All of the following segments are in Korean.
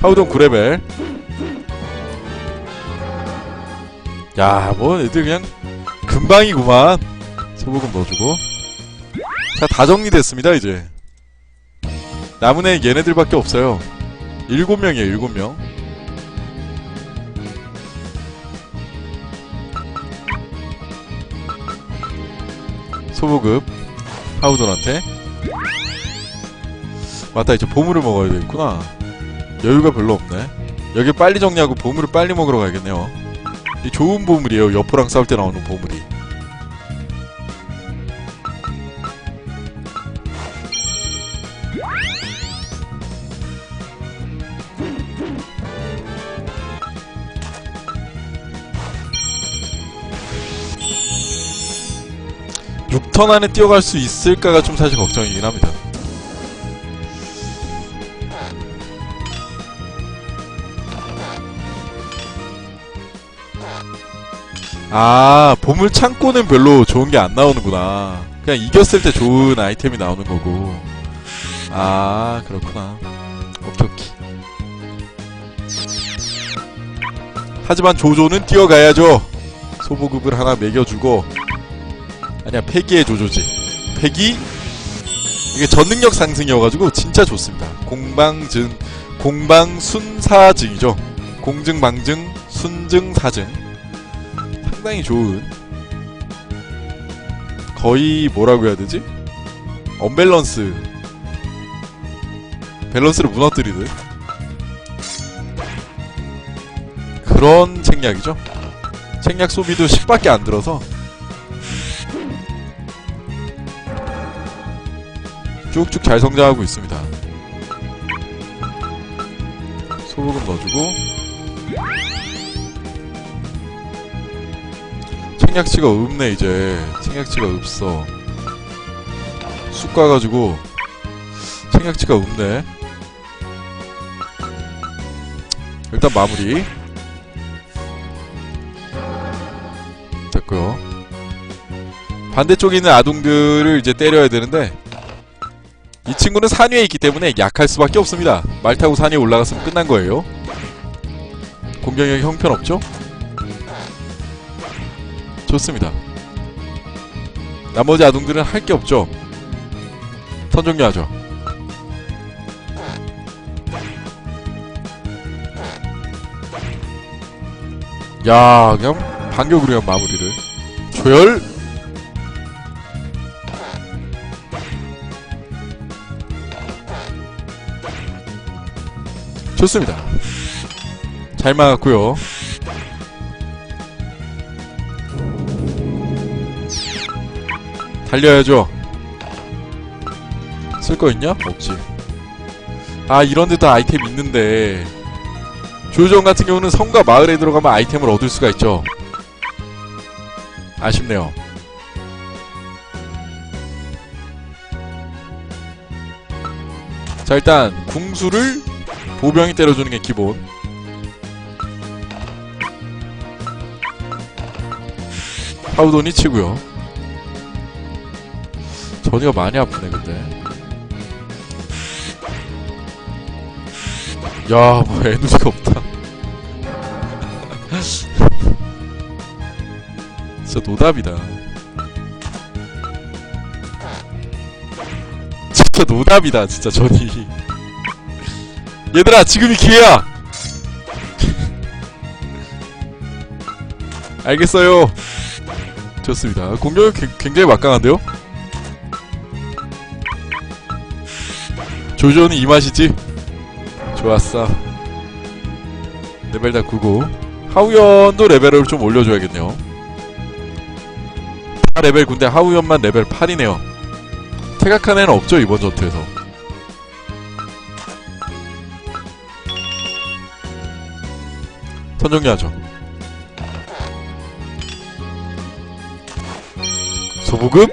하우돈 9레벨. 야, 뭐 애들 그냥 금방이구만. 소보금 넣어주고. 자, 다 정리됐습니다, 이제. 남은 애 얘네들밖에 없어요. 일곱 명이에요, 일곱 명. 소보급 하우돈한테 맞다 이제 보물을 먹어야 되겠구나 여유가 별로 없네. 여기 빨리 정리하고 보물을 빨리 먹으러 가야겠네요. 이 좋은 보물이에요. 여포랑 싸울 때 나오는 보물이. 육턴 안에 뛰어갈 수 있을까가 좀 사실 걱정이긴 합니다. 아, 보물 창고는 별로 좋은 게 안 나오는구나. 그냥 이겼을 때 좋은 아이템이 나오는 거고. 아, 그렇구나. 오케이, 오케이. 하지만 조조는 뛰어가야죠. 소보급을 하나 매겨주고. 아니야, 폐기의 조조지. 폐기? 이게 전능력 상승이어가지고 진짜 좋습니다. 공방증, 공방순사증이죠. 공증방증, 순증사증. 상당히 좋은 거의 뭐라고 해야 되지? 언밸런스 밸런스를 무너뜨리듯 그런 책략이죠 책략 소비도 10밖에 안 들어서 쭉쭉 잘 성장하고 있습니다 소금 넣어주고 책략치가 없네 이제. 책략치가 없어. 쑥 가가지고 책략치가 없네. 일단 마무리. 됐고요. 반대쪽에 있는 아동들을 이제 때려야 되는데 이 친구는 산 위에 있기 때문에 약할 수밖에 없습니다. 말 타고 산 위에 올라갔으면 끝난 거예요. 공격력이 형편없죠? 좋습니다. 나머지 아동들은 할 게 없죠. 턴 종료하죠. 야, 그냥 반격으로 그냥 마무리를. 조열. 좋습니다. 잘 막았고요. 달려야죠. 쓸 거 있냐? 없지. 아 이런 데도 아이템 있는데 조정 같은 경우는 성과 마을에 들어가면 아이템을 얻을 수가 있죠. 아쉽네요. 자 일단 궁수를 보병이 때려주는 게 기본. 파우돈이 치고요. 전이가 많이 아프네 근데. 야 뭐 에너지가 없다. 진짜 노답이다. 진짜 노답이다 진짜 전이. 얘들아 지금이 기회야! 알겠어요. 좋습니다. 공격이 굉- 굉장히 막강한데요 조조는 이 맛이지? 좋았어. 레벨 다 9고. 하우연도 레벨을 좀 올려줘야겠네요. 다 레벨 9인데 하우연만 레벨 8이네요. 태각한 애는 없죠, 이번 전투에서. 턴 정리하죠. 소보급?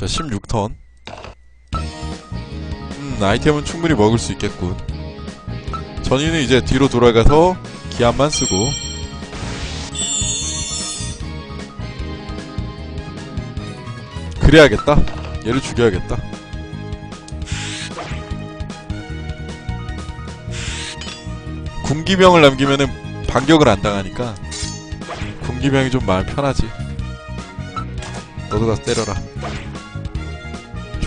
자 16턴. 음 아이템은 충분히 먹을 수 있겠군. 전이는 이제 뒤로 돌아가서 기압만 쓰고. 그래야겠다. 얘를 죽여야겠다. 군기병을 남기면은 반격을 안 당하니까 군기병이 좀 마음 편하지. 너도 다 때려라.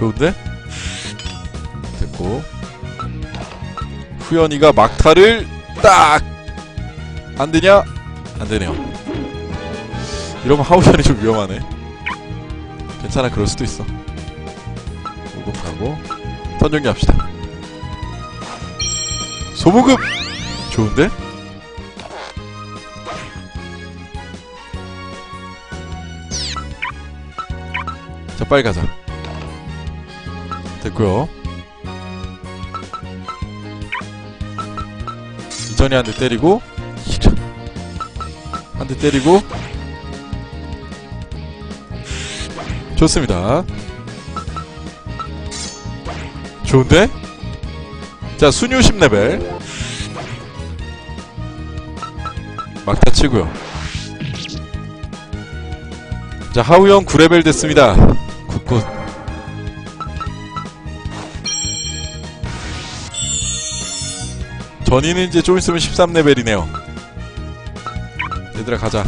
좋은데? 됐고. 후연이가 막타를 딱! 안되냐? 안되네요. 이러면 하우현이 좀 위험하네. 괜찮아 그럴 수도 있어. 5금 가고. 턴정리 합시다. 소모급! 좋은데? 자 빨리 가자 됐고요. 이전에 한대 때리고 한 대 때리고. 좋습니다. 좋은데? 자 순유 10레벨. 막타 치고요. 자 하우형 9레벨 됐습니다 전이는 이제 좀 있으면 13레벨이네요. 얘들아 가자.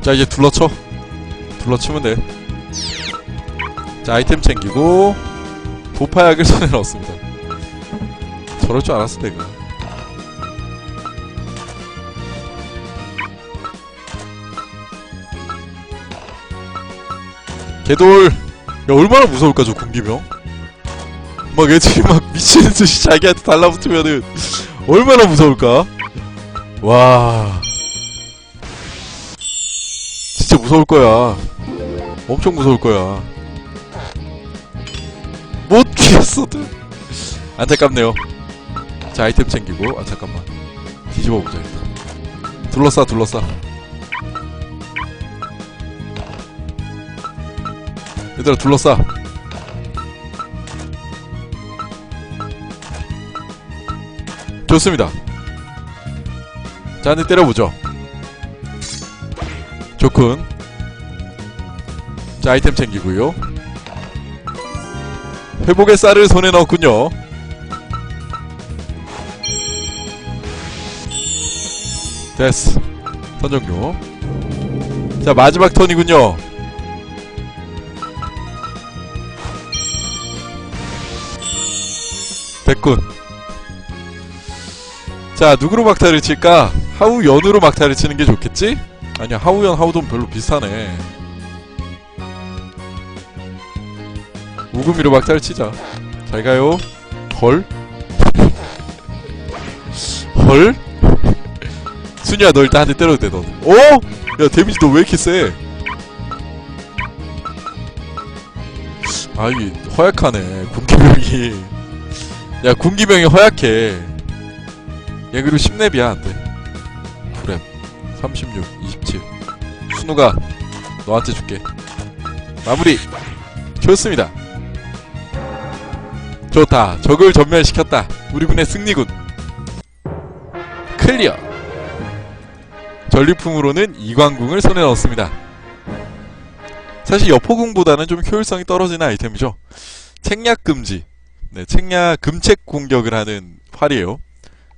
자 이제 둘러쳐. 둘러치면 돼자 아이템 챙기고 도파약을 손에 넣었습니다. 저럴 줄 알았어 내가. 개돌! 야 얼마나 무서울까 저 군기병? 막 애들이 막 미치는 듯이 자기한테 달라붙으면은 얼마나 무서울까? 와. 진짜 무서울 거야. 엄청 무서울 거야. 못 피했어도. 안타깝네요. 자 아이템 챙기고. 아 잠깐만. 뒤집어 보자 일단. 둘러싸 둘러싸 얘들아 둘러싸. 좋습니다. 자 한대 때려보죠. 좋군 자 아이템 챙기고요. 회복의 쌀을 손에 넣었군요. 됐어. 턴 종료 자 마지막 턴이군요 됐군 자 누구로 막타를 칠까 하우연으로 막타를 치는 게 좋겠지? 아니야 하우연 하우돈 별로 비슷하네 우금이로 막타를 치자 잘 가요 헐? 헐? 순이야 너 일단 한 대 때려도 돼 너는 어? 야 데미지 너 왜 이렇게 세? 아이 허약하네 군기병이 야 군기병이 허약해. 얘 그리고 10렙이야 안돼. 9렙 36 27 순우가 너한테 줄게. 마무리. 좋습니다. 좋다. 적을 전멸시켰다. 우리 군의 승리군. 클리어. 전리품으로는 이광궁을 손에 넣었습니다. 사실 여포궁보다는 좀 효율성이 떨어지는 아이템이죠. 책략 금지 네, 책략 금책 공격을 하는 활이에요.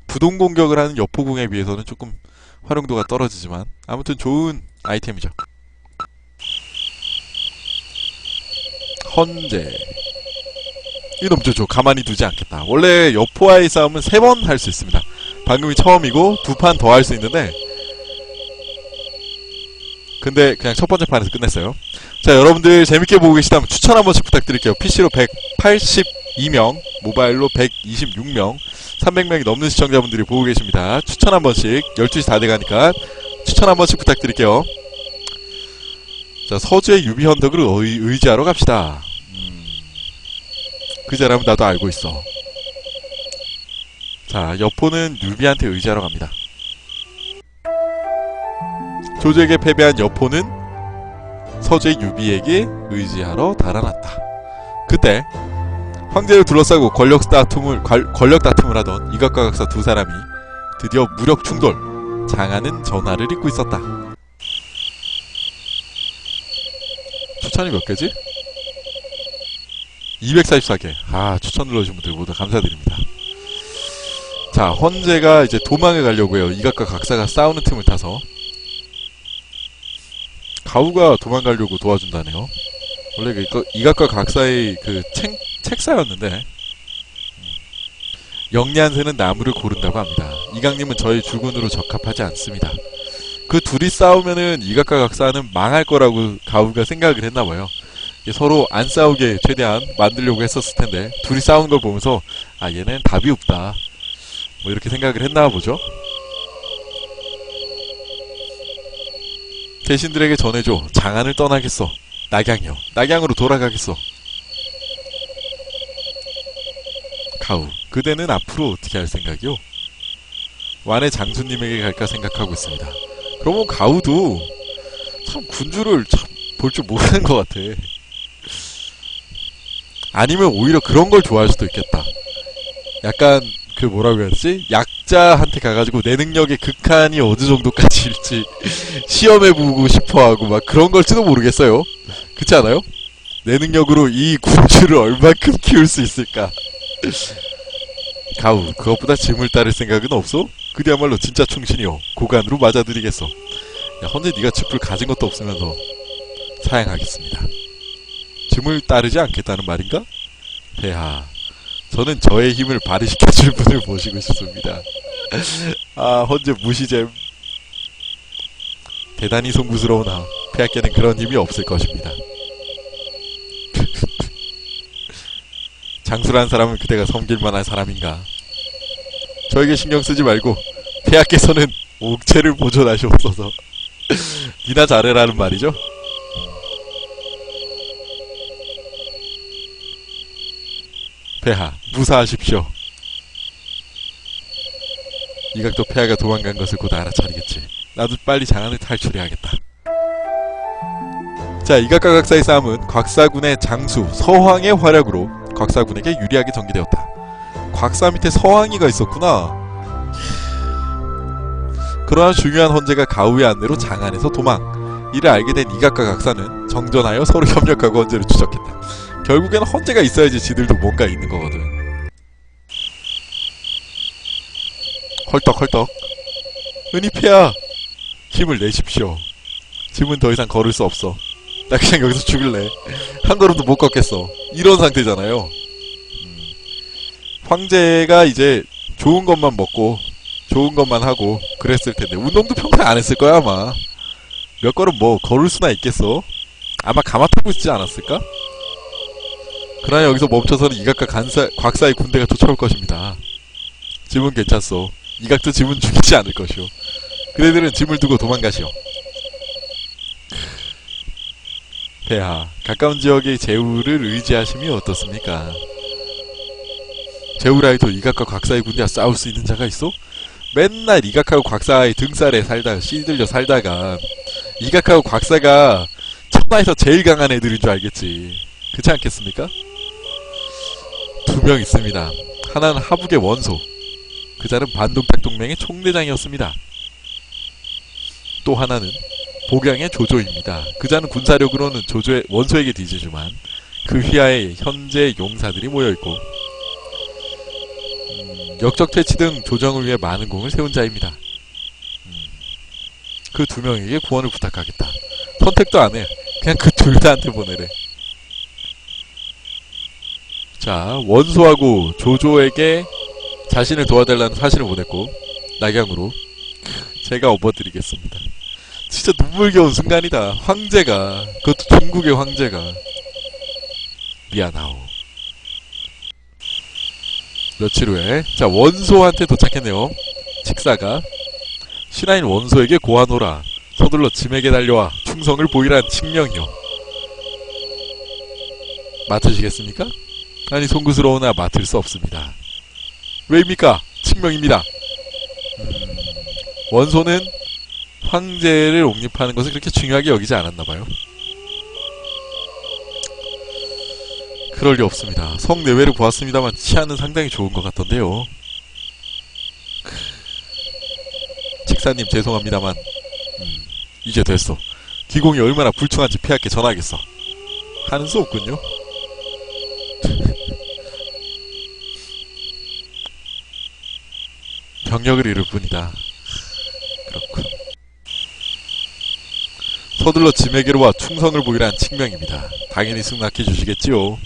부동 공격을 하는 여포궁에 비해서는 조금 활용도가 떨어지지만 아무튼 좋은 아이템이죠. 헌재. 이놈 저저 가만히 두지 않겠다. 원래 여포와의 싸움은 세 번 할 수 있습니다. 방금이 처음이고 두 판 더 할 수 있는데. 근데 그냥 첫 번째 판에서 끝냈어요. 자 여러분들 재밌게 보고 계시다면 추천 한 번씩 부탁드릴게요. PC로 182명 모바일로 126명 300명이 넘는 시청자분들이 보고 계십니다. 추천 한 번씩 12시 다 돼가니까 추천 한 번씩 부탁드릴게요. 자 서주의 유비 헌덕을 의, 의지하러 갑시다. 음, 그 사람은 나도 알고 있어. 자 여포는 유비한테 의지하러 갑니다. 조조에게 패배한 여포는 서주의 유비에게 의지하러 달아났다. 그때 황제를 둘러싸고 권력 다툼을 관- 권력 다툼을 하던 이각과 각사 두 사람이 드디어 무력 충돌, 장하는 전화를 잇고 있었다. 추천이 몇 개지? 244개. 아, 추천 눌러주신 분들 모두 감사드립니다. 자, 헌재가 이제 도망을 가려고 해요. 이각과 각사가 싸우는 틈을 타서. 가우가 도망가려고 도와준다네요. 원래 그 이거- 이각과 각사의 그 책, 책사였는데, 음. 영리한새는 나무를 고른다고 합니다. 이강님은 저희 주군으로 적합하지 않습니다. 그 둘이 싸우면은 이각과 각사는 망할 거라고 가우가 생각을 했나 봐요. 이게 서로 안 싸우게 최대한 만들려고 했었을 텐데 둘이 싸우는 걸 보면서 아 얘는 답이 없다 뭐 이렇게 생각을 했나 보죠 대신들에게 전해줘 장안을 떠나겠어 낙양이요 낙양으로 돌아가겠어 가우 그대는 앞으로 어떻게 할 생각이요 완의 장수님에게 갈까 생각하고 있습니다 그러면 가우도 참 군주를 참 볼 줄 모르는 것 같아 아니면 오히려 그런 걸 좋아할 수도 있겠다. 약간 그 뭐라고 해야 되지? 약자한테 가가지고 내 능력의 극한이 어느 정도까지일지 시험해보고 싶어하고 막 그런 걸지도 모르겠어요. 그렇지 않아요? 내 능력으로 이 군주를 얼만큼 키울 수 있을까? 가우 그것보다 짐을 따를 생각은 없어? 그야말로 진짜 충신이요 고간으로 맞아드리겠어. 야, 헌재 네가 짚을 가진 것도 없으면서 사양하겠습니다. 짐을 따르지 않겠다는 말인가? 폐하, 저는 저의 힘을 발휘시켜줄 분을 모시고 싶습니다. 아, 헌재 무시잼. 대단히 송구스러우나 폐하께는 그런 힘이 없을 것입니다. 장수란 사람은 그대가 섬길 만한 사람인가? 저에게 신경 쓰지 말고 폐하께서는 옥체를 보존하시옵소서. 니나 잘해라는 말이죠? 폐하, 무사하십시오. 이각도 폐하가 도망간 것을 곧 알아차리겠지. 나도 빨리 장안을 탈출해야겠다. 자, 이각과 각사의 싸움은 곽사군의 장수 서황의 활약으로 곽사군에게 유리하게 전개되었다. 곽사 밑에 서황이가 있었구나. 그러나 중요한 헌재가 가우의 안내로 장안에서 도망. 이를 알게 된 이각과 각사는 정전하여 서로 협력하고 헌재를 추적했다. 결국에는 헌재가 있어야지 지들도 뭔가 있는 거거든. 헐떡헐떡. 은희폐야, 힘을 내십시오. 짐은 더 이상 걸을 수 없어. 나 그냥 여기서 죽을래. 한 걸음도 못 걷겠어. 이런 상태잖아요. 음. 황제가 이제 좋은 것만 먹고 좋은 것만 하고 그랬을 텐데 운동도 평소에 안 했을 거야 아마. 몇 걸음 뭐 걸을 수나 있겠어? 아마 가마 타고 있지 않았을까? 그러나 여기서 멈춰서는 이각과 간사, 곽사의 군대가 쫓아올 것입니다. 짐은 괜찮소. 이각도 짐은 죽이지 않을 것이오. 그대들은 짐을 두고 도망가시오. 폐하, 가까운 지역의 제우를 의지하심이 어떻습니까? 제우라이도 이각과 곽사의 군대와 싸울 수 있는 자가 있어? 맨날 이각하고 곽사의 등살에 살다가 씨들려 살다가 이각하고 곽사가 천하에서 제일 강한 애들인 줄 알겠지. 그렇지 않겠습니까? 두 명 있습니다. 하나는 하북의 원소. 그 자는 반동탁 동맹의 총대장이었습니다. 또 하나는 복양의 조조입니다. 그 자는 군사력으로는 조조의 원소에게 뒤지지만 그 휘하에 현재 용사들이 모여있고 음, 역적 퇴치 등 조정을 위해 많은 공을 세운 자입니다. 음, 그두 명에게 구원을 부탁하겠다. 선택도 안 해. 그냥 그 둘 다한테 보내래. 자, 원소하고 조조에게 자신을 도와달라는 사신을 보냈고 낙양으로 제가 업어드리겠습니다. 진짜 눈물겨운 순간이다. 황제가 그것도 중국의 황제가 미안하오. 며칠 후에 자 원소한테 도착했네요. 칙사가 신하인 원소에게 고하노라. 서둘러 짐에게 달려와 충성을 보이란 칙명이요. 맡으시겠습니까? 아니 송구스러우나 맡을 수 없습니다. 왜입니까? 칙명입니다. 음, 원소는 황제를 옹립하는 것을 그렇게 중요하게 여기지 않았나 봐요. 그럴 리 없습니다. 성 내외를 보았습니다만 치안은 상당히 좋은 것 같던데요. 책사님 죄송합니다만 음, 이제 됐어. 기공이 얼마나 불충한지 폐하께 전하겠어. 하는 수 없군요. 병력을 잃을 뿐이다. 서둘러 짐에게로 와 충성을 보이란 칙명입니다. 당연히 승낙해 주시겠지요.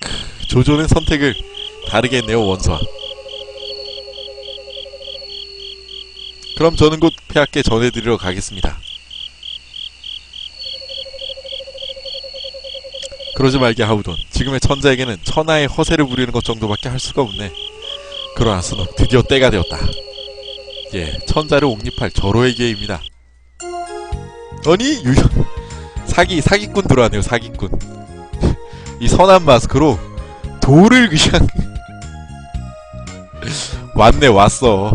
크, 조조는 선택을 다르게 했네요, 원수와. 그럼 저는 곧 폐하께 전해드리러 가겠습니다. 그러지 말게 하우돈. 지금의 천자에게는 천하의 허세를 부리는 것 정도밖에 할 수가 없네. 그러나 스녹 드디어 때가 되었다. 예, 천자를 옹립할 절호의 기회입니다. 아니 유형 사기 사기꾼 들어왔네요 사기꾼. 이 선한 마스크로 돌을 그냥 왔네 왔어.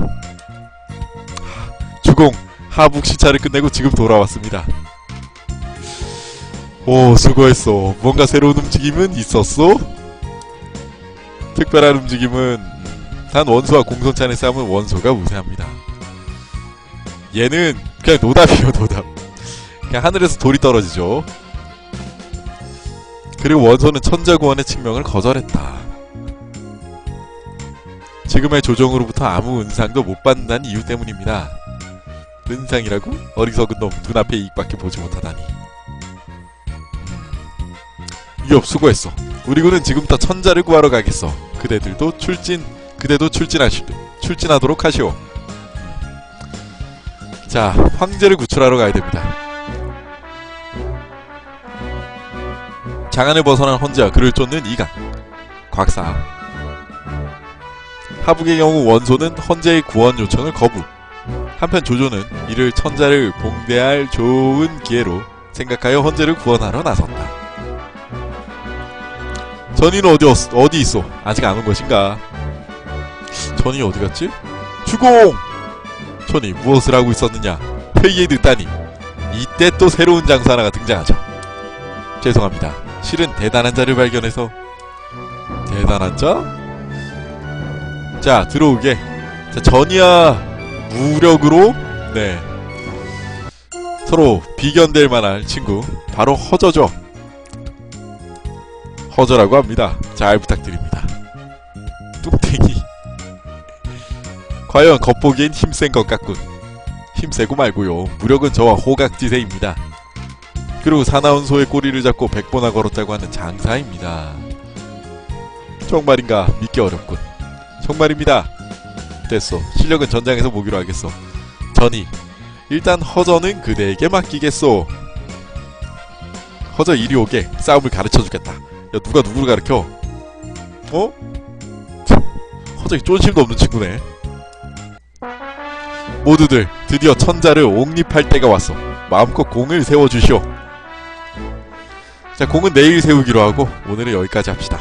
주공 하북 시차를 끝내고 지금 돌아왔습니다. 오 수고했어. 뭔가 새로운 움직임은 있었어? 특별한 움직임은 음, 단 원소와 공손찬의 싸움은 원소가 우세합니다. 얘는 그냥 노답이에요 노답. 그냥 하늘에서 돌이 떨어지죠. 그리고 원소는 천자구원의 칙명을 거절했다. 지금의 조정으로부터 아무 은상도 못 받는다는 이유 때문입니다. 은상이라고? 어리석은 놈 눈앞에 이익밖에 보지 못하다니. 유업 수고했어. 우리 군은 지금부터 천자를 구하러 가겠어. 그대들도 출진, 그대도 출진하시, 출진하도록 하시오. 자, 황제를 구출하러 가야 됩니다. 장안을 벗어난 헌제와 그를 쫓는 이강. 곽사. 하북의 경우 원소는 헌제의 구원 요청을 거부. 한편 조조는 이를 천자를 봉대할 좋은 기회로 생각하여 헌제를 구원하러 나섰다. 전이는 어디, 없, 어디 있어? 아직 안 온 것인가? 전이 어디 갔지? 주공! 전이 무엇을 하고 있었느냐? 회의에 늦다니. 이때 또 새로운 장사 하나가 등장하죠. 죄송합니다. 실은 대단한 자를 발견해서 대단한 자? 자 들어오게. 자 전이야 무력으로 네 서로 비견될 만할 친구 바로 허저죠. 허저라고 합니다. 잘 부탁드립니다. 뚱땡이. 과연 겉보기엔 힘센 것 같군. 힘세고 말고요. 무력은 저와 호각지세입니다. 그리고 사나운 소의 꼬리를 잡고 백보나 걸었다고 하는 장사입니다. 정말인가 믿기 어렵군. 정말입니다. 됐어. 실력은 전장에서 보기로 하겠어. 전이 일단 허저는 그대에게 맡기겠소. 허저 이리 오게 싸움을 가르쳐 주겠다. 야 누가 누구를 가르쳐? 어? 허저 쫀심도 없는 친구네. 모두들 드디어 천자를 옹립할 때가 왔어. 마음껏 공을 세워주시오. 자, 공은 내일 세우기로 하고 오늘은 여기까지 합시다.